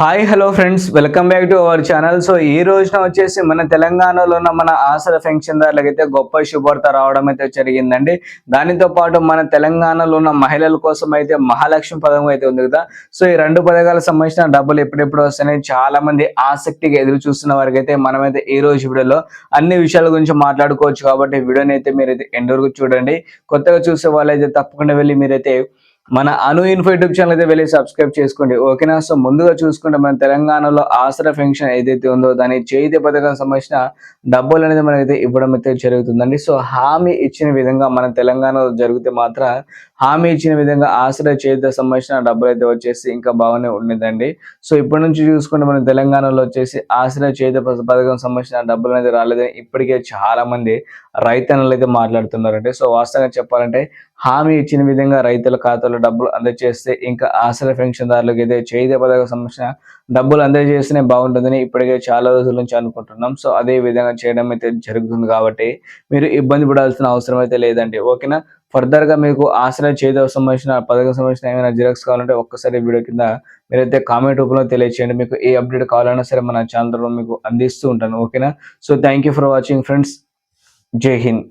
Hi hello friends welcome back to our channel so ఈ రోజున వచ్చేసి మన తెలంగాణలో ఉన్న మన ఆసర పెన్షన్దారులకు అయితే గొప్ప శుభార్త రావడం అయితే జరిగిందండి. దానితో పాటు మన తెలంగాణలో ఉన్న మహిళల కోసం అయితే మహాలక్ష్మి పథకం అయితే ఉంది కదా. సో ఈ రెండు పథకాలకు సంబంధించిన డబ్బులు ఎప్పుడెప్పుడు వస్తాయని చాలా మంది ఆసక్తిగా ఎదురు చూస్తున్న వారికి అయితే మనమైతే ఈ రోజు వీడియోలో అన్ని విషయాల గురించి మాట్లాడుకోవచ్చు కాబట్టి వీడియోని అయితే మీరైతే ఎండ్ వరకు చూడండి. కొత్తగా చూసే వాళ్ళైతే తప్పకుండా వెళ్ళి మీరైతే మన అను ఇన్ఫో యూట్యూబ్ ఛానల్ అయితే వెళ్ళి సబ్స్క్రైబ్ చేసుకోండి. ఓకేనా? సో ముందుగా చూసుకుంటే మన తెలంగాణలో ఆసరా పెన్షన్ ఏదైతే ఉందో దాని చేతి పథకం సంబంధించిన డబ్బులు అనేది మనకైతే ఇవ్వడం అయితే జరుగుతుందండి. సో హామీ ఇచ్చిన విధంగా మన తెలంగాణలో జరిగితే మాత్రం హామీ ఇచ్చిన విధంగా ఆసరా చేతికి సంబంధించిన డబ్బులు అయితే వచ్చేసి ఇంకా బాగానే ఉండేదండి. సో ఇప్పటి నుంచి చూసుకుంటే మన తెలంగాణలో వచ్చేసి ఆసరా చేతి పథకం సంబంధించిన డబ్బులు అనేది రాలేదని ఇప్పటికే చాలా మంది రైతన్నలు అయితే మాట్లాడుతున్నారండి. సో వాస్తవంగా చెప్పాలంటే హామీ ఇచ్చిన విధంగా రైతుల ఖాతాలో డబ్బులు అందజేస్తే ఇంకా ఆశ్రయ పెన్షన్దారులకు అయితే చేతి పథకం సంబంధించిన డబ్బులు అందజేస్తేనే బాగుంటుందని ఇప్పటికే చాలా రోజుల నుంచి అనుకుంటున్నాం. సో అదే విధంగా చేయడం అయితే జరుగుతుంది కాబట్టి మీరు ఇబ్బంది పడాల్సిన అవసరం అయితే లేదండి. ఓకేనా? ఫర్దర్గా మీకు ఆశ్రయ చేతి సంబంధించిన పథకం సంబంధించిన ఏమైనా జిరాక్స్ కావాలంటే ఒక్కసారి వీడియో కింద మీరైతే కామెంట్ రూపంలో తెలియచేయండి. మీకు ఏ అప్డేట్ కావాలన్నా సరే మన ఛానల్లో మీకు అందిస్తూ ఉంటాను. ఓకేనా? So thank you for watching friends Jai Hind.